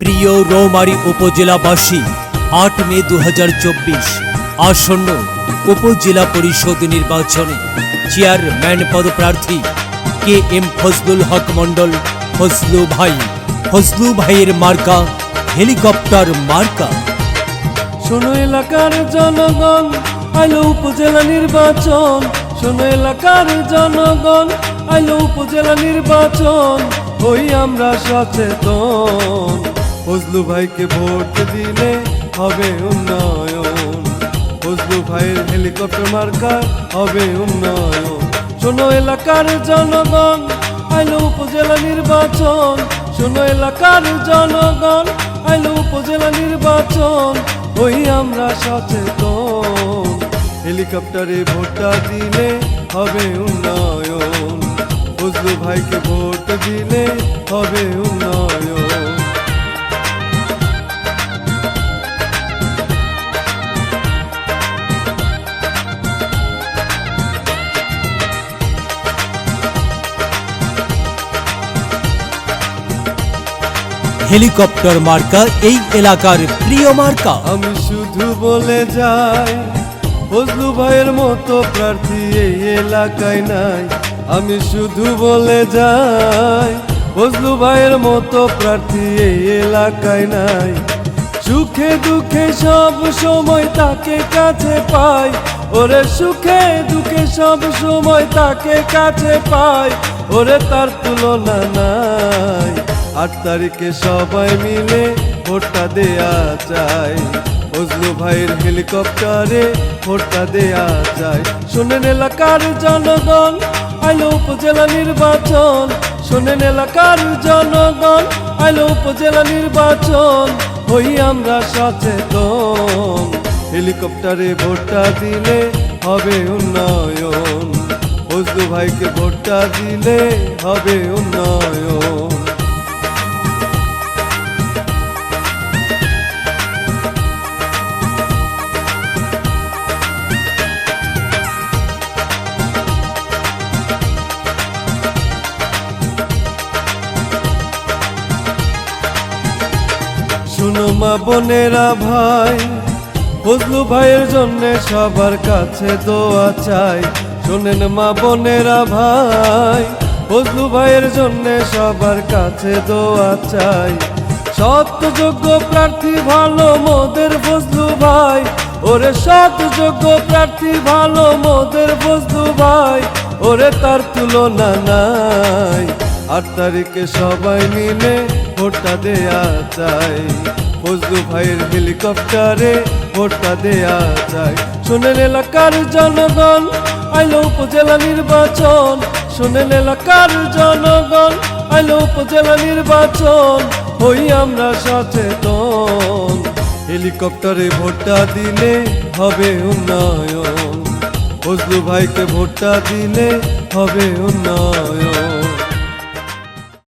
প্রিয় রৌমারী উপজেলাবাসী, আট মে দু হাজার চব্বিশ, আসন্ন উপজেলা পরিষদ নির্বাচনে চেয়ারম্যান পদপ্রার্থী কে এম ফজলুল হক মণ্ডল, ফজলু ভাই, ফজলু ভাইয়ের মার্কা, হেলিকপ্টার মার্কা। শোনো এলাকার জনগণ, আইলো উপজেলা নির্বাচন। শোনো এলাকার জনগণ, আইলো উপজেলা নির্বাচন। ওই আমরা সচেতন। ফজলু ভাইকে ভোট দিলে হবে উন্নয়ন। ফজলু ভাইয়ের হেলিকপ্টার মার্কা হবে উন্নয়ন। শোনো এলাকার জনগণ আইলো উপজেলা নির্বাচন। শোনো এলাকার জনগণ আইলো উপজেলা নির্বাচন। ওই আমরা সচেতন। হেলিকপ্টারে ভোটটা দিলে হবে উন্নয়ন। ফজলু ভাইকে ভোট দিলে হবে উন্নয়ন। হেলিকপ্টার মার্কা এই এলাকার প্রিয় মার্কা। আমি শুধু বলে যাই, ফজলু ভাইয়ের মতো প্রার্থী এই এলাকায় নাই। আমি শুধু বলে যাই, ফজলু ভাইয়ের মতো প্রার্থী এই এলাকায় নাই। সুখে দুঃখে সব সময় তাকে কাছে পাই। ওরে সুখে দুঃখে সব সময় তাকে কাছে পাই। ওরে তার তুলনা নাই। আট তারিখে সবাই মিলে ভোটটা দেয়া চাই ফজলু ভাইয়ের হেলিকপ্টারে ভোটটা দেয়া যায়। শোনেন এলাকার জনগণ, আইলো উপজেলা নির্বাচন। শোনেন এলাকার জনগণ, আইলো উপজেলা নির্বাচন। হই আমরা সচেতন। হেলিকপ্টারে ভোটটা দিলে হবে উন্নয়ন। ফজলু ভাইকে ভোটটা দিলে হবে উন্নয়ন। শুনো মা বোনেরা ভাই, ফজলু ভাইয়ের জন্য সবার কাছে দোয়া চাই। শোনেন মা বোনেরা ভাই, ফজলু ভাইয়ের জন্য সবার কাছে দোয়া চাই। সত্যযোগ্য প্রার্থী ভালো মোদের ফজলু ভাই, ওরে সত্যযোগ্য প্রার্থী ভালো মোদের ফজলু ভাই, ওরে তার তুলনা নাই। আট তারিখে সবাই মিলে ভোটটা দেয়া চাই। ফজলু ভাইয়ের হেলিকপ্টারে ভোটটা দেয়া চাই। শোনেন এলাকার জনগণ, আইলো উপজেলা নির্বাচন। শোনেন এলাকার জনগণ, আইলো উপজেলা নির্বাচন। হই আমরা সচেতন। হেলিকপ্টারে ভোটটা দিলে হবে উন্নয়ন। ফজলু ভাইকে ভোটটা দিলে হবে উন্নয়ন।